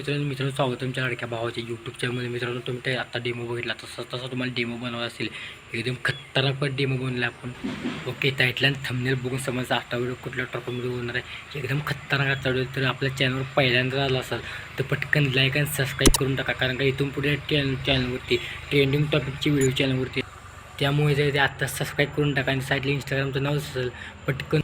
मित्रांनो मित्रांनो स्वागत तुमच्या लाडक्या भावाच्या यूट्यूब चॅनलमध्ये मित्रांनो तुम्ही ते आता डेमो बघितला तसा तसा तुम्हाला डेमो बनवायचा असेल एकदम खतरनाक पण डेमो बनला आपण ओके टाईटला थंबनेल बघून समजा आता व्हिडिओ कुठल्या टॉपिकमध्ये होणार आहे. एकदम खतरनाक आता व्हिडिओ तर आपल्या चॅनलवर पहिल्यांदा आला असेल तर पटकन लाईक आणि सबस्क्राईब करून टाका कारण का इथून पुढे चॅनल चॅनलवरती ट्रेंडिंग टॉपिकची व्हिडिओ चॅनलवरती त्यामुळे जर ते आत्ता सबस्क्राईब करून टाका आणि साईडला इंस्टाग्रामचं नाव असेल पटकन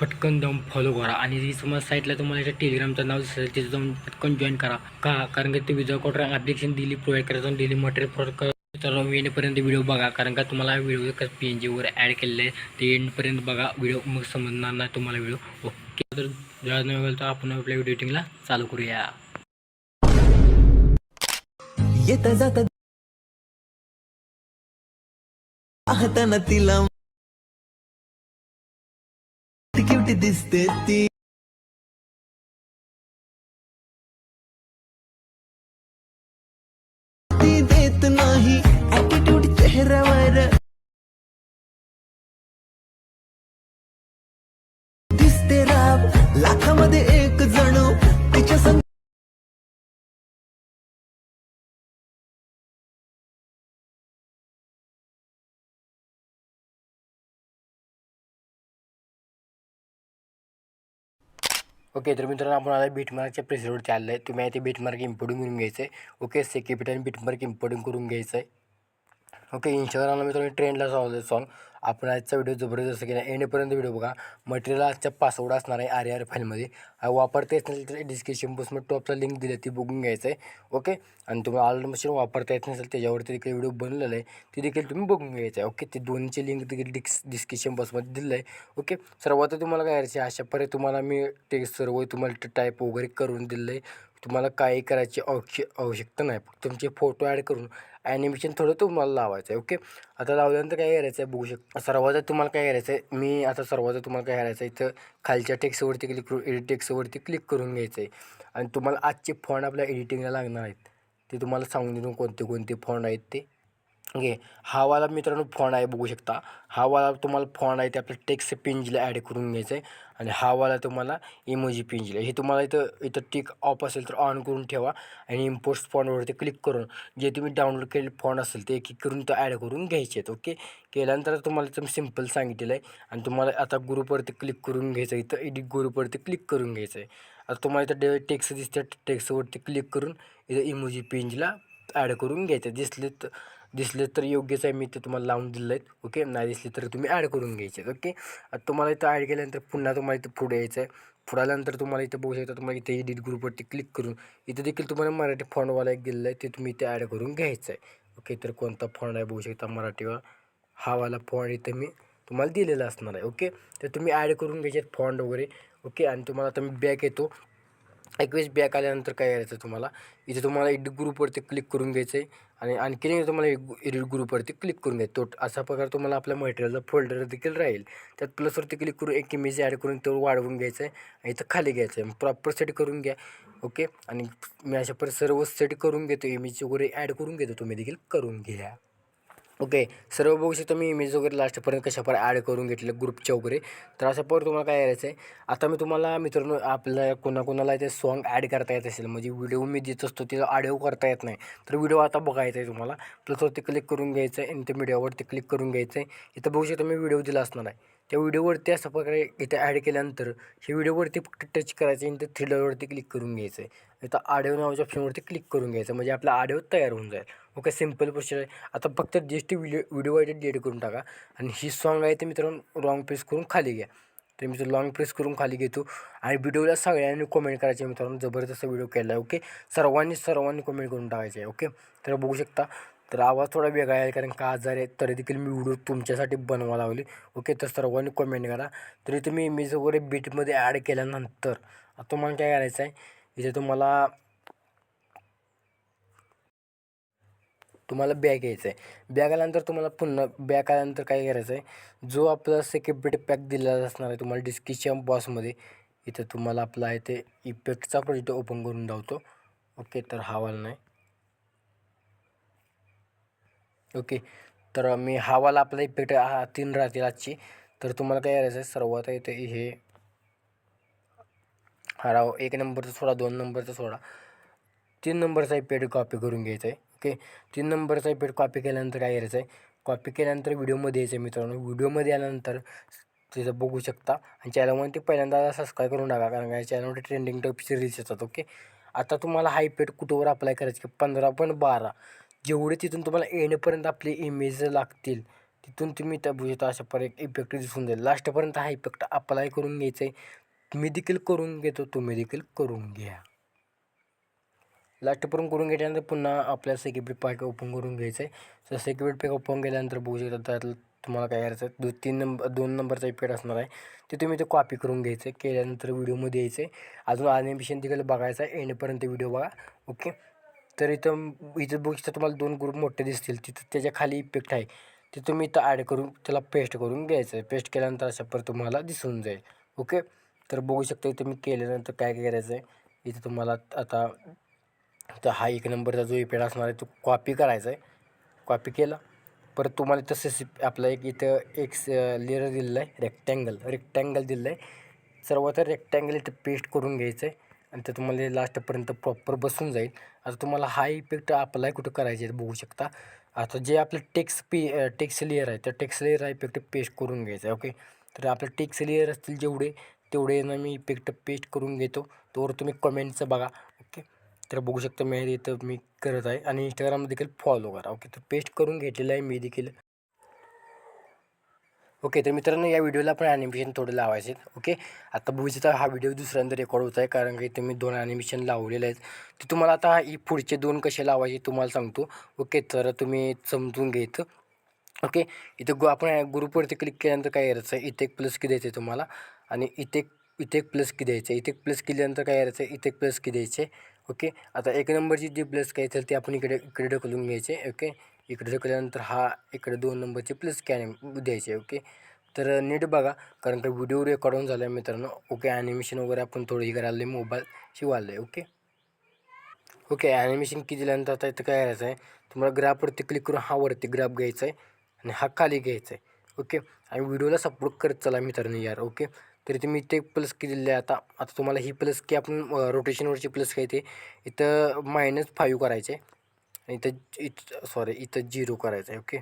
पटकन जाऊन फॉलो करा. आणि जी तुम्हाला साईटला तुम्हाला याच्या टेलिग्रामचं नाव दिसेल तिथे जाऊन पटकन जॉईन करा. का? कारण की ते विदाउट कॉटर ॲप्लिकेशन दिली प्रोव्हाइड करायचं डेली मटेरियल प्रोव्हाइड करा तर येण्यापर्यंत व्हिडिओ बघा. कारण का तुम्हाला व्हिडिओ कसं पी एन जीवर ॲड केलेलं आहे. ते एंडपर्यंत बघा. व्हिडिओ मग समजणार नाही तुम्हाला व्हिडिओ ओके तर जेव्हा नाही होईल तर आपण आपल्या व्हिडिओ एडिटिंगला चालू करूया. येता जाता तिला क्यूट दिसते ती ती देत नाही ऍटिट्यूड चेहऱ्यावर दिसते राब लाखामध्ये ओके तर मित्रांनो आपण आता बीटमार्कच्या प्रेसरवरती आलं आहे तुम्ही आता बीटमार्क इम्पोर्टिंग करून घ्यायचं आहे ओके सेक्युरिटी आणि बीटमार्क इम्पोर्टिंग करून घ्यायचं आहे ओके इंस्टाग्रामला मित्रांनो ट्रेंडला चालू सॉन्ग आपण आजचा व्हिडिओ जबरदस्त केला. एंडपर्यंत व्हिडिओ बघा. मटेरियल आजचा पासवर्ड असणार आहे आर आर फाईलमध्ये वापरता येत नसेल तर डिस्क्रिप्शन बॉक्समध्ये टॉपचा लिंक दिली ती बघून घ्यायचं आहे. ओके आणि तुम्हाला ऑल मशीन वापरता येत नसेल त्याच्यावरती देखील व्हिडिओ बनलेला आहे. ते देखील तुम्ही बघून घ्यायचं आहे. ओके ते दोन्हीचे लिंक देखील डिक्स डिस्क्रिप्शन बॉक्समध्ये दिलं आहे. ओके सर्वात तुम्हाला काय करायचं आहे? अशा पर्याय तुम्हाला मी ते सर्व तुम्हाला टाईप वगैरे करून दिलं आहे. तुम्हाला काही करायची आवश्य आवश्यकता नाही. फक्त तुमचे फोटो ॲड करून ॲनिमेशन थोडं तुम्हाला लावायचं आहे ओके आता लावल्यानंतर काय करायचं आहे बघू शकता. सर्वात तुम्हाला काय करायचं आहे मी आता सर्वात तुम्हाला काय करायचं आहे इथं खालच्या टेक्स्टवरती क्लिक करून एडिट टेक्स्टवरती क्लिक करून घ्यायचं आहे आणि तुम्हाला आजचे फॉन्ट आपल्या एडिटिंगला लागणार आहेत. ते तुम्हाला सांगून देतो कोणते कोणते फॉन्ट आहेत ते. ओके? हा वाला मित्रांनो फॉन आहे बघू शकता. हा वाला तुम्हाला फॉन आहे ते आपल्या टेक्स्ट पेंजला ॲड करून घ्यायचं आहे आणि हा वाला तुम्हाला इमोजी पेंजला हे तुम्हाला इथं इथं टिक ऑफ असेल तर ऑन करून ठेवा आणि इम्पोर्ट्स फॉनवरती क्लिक करून जे तुम्ही डाउनलोड केलेले फॉन असेल ते एक एक करून तो ॲड करून घ्यायचे आहेत ओके? केल्यानंतर तुम्हाला तुम्ही सिंपल सांगितलेलं आहे. आणि तुम्हाला आता ग्रुपवरती क्लिक करून घ्यायचं आहे इथं एडिट ग्रुपवरती क्लिक करून घ्यायचं आहे आता तुम्हाला इथं डे टेक्स्ट दिसते टेक्स्टवरती क्लिक करून इथं इमोजी पेंजला ॲड करून घ्यायचं दिसले तर दिसले तर योग्यच आहे मी ते तुम्हाला लावून दिलं आहेत ओके नाही दिसले तर तुम्ही ॲड करून घ्यायचे आहेत ओके आता तुम्हाला इथं ॲड केल्यानंतर पुन्हा तुम्हाला इथं पुढे यायचं आहे पुढे आल्यानंतर तुम्हाला इथं बघू शकता तुम्हाला इथे एडिट ग्रुपवरती क्लिक करून इथं देखील तुम्हाला मराठी फॉन्टवाला एक दिलेला आहे ते तुम्ही इथे ॲड करून घ्यायचं आहे ओके तर कोणता फॉन्ट आहे बघू शकता मराठीवर हावाला फॉन्ट इथं मी तुम्हाला दिलेला असणार आहे ओके तर तुम्ही ॲड करून घ्यायचे फॉन्ट वगैरे ओके आणि तुम्हाला आता मी बॅक येतो. एकवेळेस बॅक आल्यानंतर काय करायचं तुम्हाला? इथे तुम्हाला एडिट ग्रुपवरती क्लिक करून घ्यायचं आहे आणि आणखीन तुम्हाला एडिट ग्रुपवरती क्लिक करून घ्यायचं. तो असा प्रकार तुम्हाला आपल्या मटेरियलचा फोल्डर देखील राहील. त्यात प्लसवरती क्लिक करून एक इमेज ॲड करून तो वाढवून घ्यायचं आहे आणि इथं खाली घ्यायचं आहे प्रॉपर सेट करून घ्या. ओके आणि मी अशा पर सर्व सेट करून घेतो. इमेज वगैरे ॲड करून घेतो. तुम्ही देखील करून घ्या. ओके सर्व बघू शकता मी इमेज वगैरे लास्टपर्यंत कशा ॲड करून घेतलं ग्रुपच्या वगैरे. तर अशा पर तुम्हाला काय करायचं आहे आता मी तुम्हाला मित्रांनो आपल्या कोणाकोणाला ते सॉन्ग ॲड करता येत असेल म्हणजे व्हिडिओ मी देत असतो तिला ऑडिओ करता येत नाही. तर व्हिडिओ आता बघायचा आहे तुम्हाला. प्लसवरती क्लिक करून घ्यायचं आहे आणि त्या मीडियावरती क्लिक करून घ्यायचं आहे. इथं बघू शकता मी व्हिडिओ दिला असणार आहे. त्या व्हिडिओवरती अशा प्रकारे इथे ॲड केल्यानंतर हे व्हिडिओवरती फक्त टच करायचं आणि ते थ्रिलरवरती क्लिक करून घ्यायचं आहे. इथं ऑडिओ नावाच्या ऑप्शनवरती क्लिक करून घ्यायचं म्हणजे आपला ऑडिओ तयार होऊन जाईल. ओके सिंपल प्रोसेस आहे. आता फक्त जस्ट व्हिडिओ व्हिडिओ आहे डिलीट करून टाका. आणि ही सॉन्ग आहे ते मित्रांनो लॉन्ग प्रेस करून खाली घ्या. तर मी तो लॉंग प्रेस करून खाली घेतो. आणि व्हिडिओला सगळ्यांनी कमेंट करायचे मित्रांनो जबरदस्त व्हिडिओ केला आहे ओके सर्वांनी सर्वांनी कमेंट करून टाकायचे आहे ओके तर बघू शकता तर आवाज थोडा वेगळा आहे कारण का आजार आहे तरी देखील मी व्हिडिओ तुमच्यासाठी बनवा लावली ओके तर सर्वांनी कमेंट करा. तरी तुम्ही इमेज वगैरे बीटमध्ये ॲड केल्यानंतर तुम्हाला काय करायचं आहे इथे तुम्हाला तुम्हाला बॅग यायचं आहे. बॅग आल्यानंतर तुम्हाला पुन्हा बॅग आल्यानंतर काय करायचं आहे? जो आपला सेक्युरिटी पॅक दिलेला असणार आहे तुम्हाला डिस्कीच्या बॉक्समध्ये इथं तुम्हाला आपला आहे ते इफेक्टचा प्रोजेक्ट ओपन करून धावतो ओके तर हा वाला नाही. ओके तर मी हावाला आपला इफेक्ट हा तीन राहतील आजची. तर तुम्हाला काय करायचं आहे? सर्वात इथे हे हा राव एक नंबरचा सोडा दोन नंबरचा सोडा. तीन नंबरचा इफेक्ट कॉपी करून घ्यायचा आहे. ओके. तीन नंबरचा इफेक्ट कॉपी केल्यानंतर काय करायचं आहे? कॉपी केल्यानंतर व्हिडिओमध्ये यायचं आहे मित्रांनो. व्हिडिओमध्ये आल्यानंतर तिथं बघू शकता. आणि चॅनलमध्ये ते पहिल्यांदा सबस्क्राईब करून टाका कारण काय? चॅनलमध्ये ट्रेंडिंग टॉपिकचे रील्स येतात ओके? आता तुम्हाला हाय इफेक्ट कुठंवर अप्लाय करायचे? पंधरा पण बारा. जेवढे तिथून तुम्हाला येणेपर्यंत आपले इमेज लागतील तिथून तुम्ही त्या बुजता अशा एक इफेक्ट दिसून जाईल. लास्टपर्यंत हा इफेक्ट अप्लाय करून घ्यायचा आहे मी देखील करून घेतो तुम्ही देखील करून घ्या. लास्टपर्यंत करून घेतल्यानंतर पुन्हा आपल्या सेक्युरिटी पॅक ओपन करून घ्यायचं आहे तर सेक्युरिटी पॅक ओपन केल्यानंतर बघू शकता त्यात तुम्हाला काय करायचं आहे दो तीन नंबर दोन नंबरचा इफेक्ट असणार आहे. ते तुम्ही ते कॉपी करून घ्यायचं आहे केल्यानंतर व्हिडिओमध्ये यायचं आहे अजून ॲनिमेशन तिकडे बघायचं आहे. एंडपर्यंत व्हिडिओ बघा. ओके तर इथं इथं बघू शकता तुम्हाला दोन ग्रुप मोठे दिसतील. तिथं त्याच्याखाली इफेक्ट आहे. ते तुम्ही इथं ॲड करून त्याला पेस्ट करून घ्यायचं आहे पेस्ट केल्यानंतर अशा पर तुम्हाला दिसून जाईल. ओके तर बघू शकता इथं मी केल्यानंतर काय काय करायचं आहे इथं तुम्हाला आता तर हा एक नंबरचा जो इफेक्ट असणार आहे तो कॉपी करायचा आहे कॉपी केला. परत तुम्हाला तसंच आपलं एक इथं एक लेअर दिलेलं आहे रेक्टँगल रेक्टँगल दिलेलं आहे सर्वात रेक्टँगल इथं पेस्ट करून घ्यायचं आहे आणि ते तुम्हाला लास्टपर्यंत प्रॉपर बसून जाईल. आता तुम्हाला हा इफेक्ट अप्लाय कुठं करायचे आहे बघू शकता. आता जे आपलं टेक्स पी टेक्स लेअर आहे त्या टेक्स लेअर हा इफेक्ट पेस्ट करून घ्यायचा आहे ओके? तर आपलं टेक्स लेअर असतील जेवढे तेवढे ना मी इफेक्ट पेस्ट करून घेतो. तोवर तुम्ही कमेंटचं बघा. तर बघू शकता मी इथं मी करत आहे. आणि इंस्टाग्राम देखील फॉलो करा. ओके तर पेस्ट करून घेतलेलं आहे मी देखील. ओके तर मित्रांनो या व्हिडिओला पण ॲनिमेशन थोडं लावायचे आहेत ओके आता भविष्याचा हा व्हिडिओ दुसऱ्यांदा रेकॉर्ड होत आहे. कारण की इथं मी दोन ॲनिमेशन लावलेले आहेत. ते तुम्हाला आता ही पुढचे दोन कसे लावायचे तुम्हाला सांगतो. ओके तर तुम्ही समजून घेत ओके इथं गु आपण ग्रुपवरती क्लिक केल्यानंतर काय करायचं आहे इथे एक प्लस की द्यायचं आहे तुम्हाला. आणि इथे एक इथे एक प्लस की द्यायचं आहे. इथे एक प्लस केल्यानंतर काय करायचं आहे इथे एक प्लस की द्यायचे. ओके? आता एक नंबरची जी प्लस काय असेल ते आपण इकडे इकडे ढकलून घ्यायचे ओके? इकडे ढकलल्यानंतर हा इकडे दोन नंबरचे प्लस कॅन द्यायचे ओके? तर नीट बघा कारण का व्हिडिओ रेकॉर्ड होऊन झाला आहे मित्रांनो ओके? ॲनिमेशन वगैरे आपण थोडं हे करायला मोबाईल शिवायला आहे ओके? ओके ॲनिमेशन किती दिल्यानंतर आता इथं काय करायचं आहे तुम्हाला ग्राफवरती क्लिक करून हा वरती ग्राफ घ्यायचा आहे आणि हा खाली घ्यायचा आहे ओके? आणि व्हिडिओला सपोर्ट करत चला मित्रांनो यार ओके? तरी तुम्ही इथे प्लस की दिले आता आता तुम्हाला ही प्लस की आपण रोटेशनवरची प्लस काय ते. इथं मायनस फाईव्ह करायचे. आणि इथं इथं सॉरी इथं झिरो करायचं आहे ओके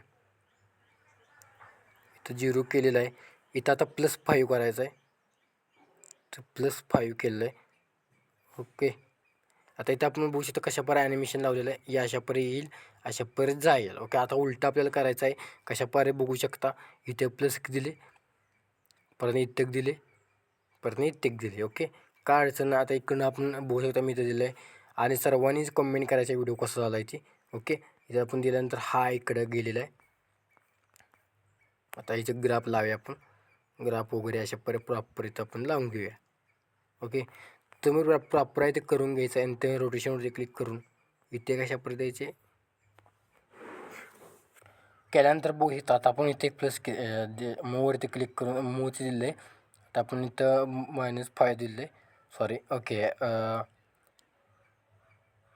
इथं झिरो केलेलं आहे. इथं आता प्लस फाईव्ह करायचं आहे. तर प्लस फाईव्ह केलेलं आहे. ओके आता इथं आपण बघू शकतो कशापर ॲनिमेशन लावलेलं आहे. या अशा परे येईल अशा परे जाईल. ओके आता उलटं आपल्याला करायचं आहे. कशा परे बघू शकता. इथे प्लस दिले. परत इथं दिले. परत नाही टिक दिली ओके काय अडचण आता इकडनं आपण बघू शकता मी इथं दिलं आहे आणि सर्वांनीच कमेंट करायचा व्हिडिओ कसा झाला आहे ओके इथं आपण दिल्यानंतर हा इकडं गेलेला आहे. आता इथं ग्राफ लावूया आपण. ग्राफ वगैरे अशा पर प्रॉपर इथं आपण लावून घेऊया. ओके तुम्ही प्रॉपर आहे ते करून घ्यायचं आणि ते रोटेशनवरती क्लिक करून इथे कशा परत द्यायचे केल्यानंतर बघू शकता आता आपण इथे प्लस के मूववरती क्लिक करून मूवचे दिले तर आपण इथं मायनस फाय दिले सॉरी ओके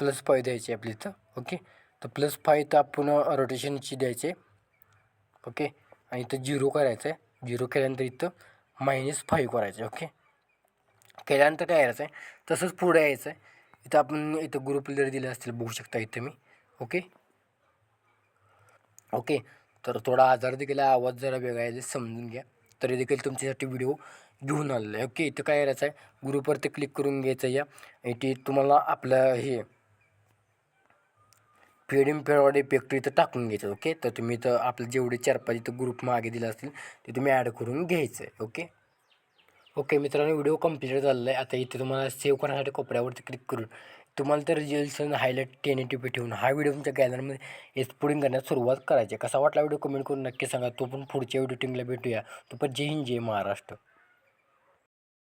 प्लस फाय द्यायचे आपली इथं ओके तर प्लस फाय इथं आपण रोटेशनची द्यायचे ओके आणि इथं झिरो करायचं आहे. झिरो केल्यानंतर इथं मायनस फाईव्ह करायचं ओके केल्यानंतर काय करायचं आहे? तसंच पुढे यायचं आहे. इथं आपण इथं ग्रुप लिडर दिले असतील बघू शकता इथं मी ओके ओके तर थोडा आजार देखील आवाज जरा वेगळा आहे समजून घ्या. तरी देखील तुमच्यासाठी व्हिडिओ घेऊन आलेला आहे. ओके इथं काय करायचं आहे ग्रुपवरती क्लिक करून घ्यायचं या इथे तुम्हाला आपलं हे फेडिम फेडवाडे इफेक्ट इथं टाकून घ्यायचं ओके तर तुम्ही इथं आपलं जेवढे चार पाच इथं ग्रुप मागे दिले असतील ते तुम्ही ॲड करून घ्यायचं आहे. ओके ओके मित्रांनो व्हिडिओ कंप्लीट झालेला आहे. आता इथे तुम्हाला सेव्ह करण्यासाठी कोपऱ्यावरती क्लिक करून तुम्हाला तर results highlight ten eighty P ठेवून हा व्हिडिओ तुमच्या गॅलरीमध्ये एक्सपोर्टिंग करण्यास सुरुवात करायची कसा वाटला व्हिडिओ कमेंट करून नक्की सांगा. तो पण पुढच्या एडिटिंगला भेटूया. तो पण जय हिंद जय महाराष्ट्र.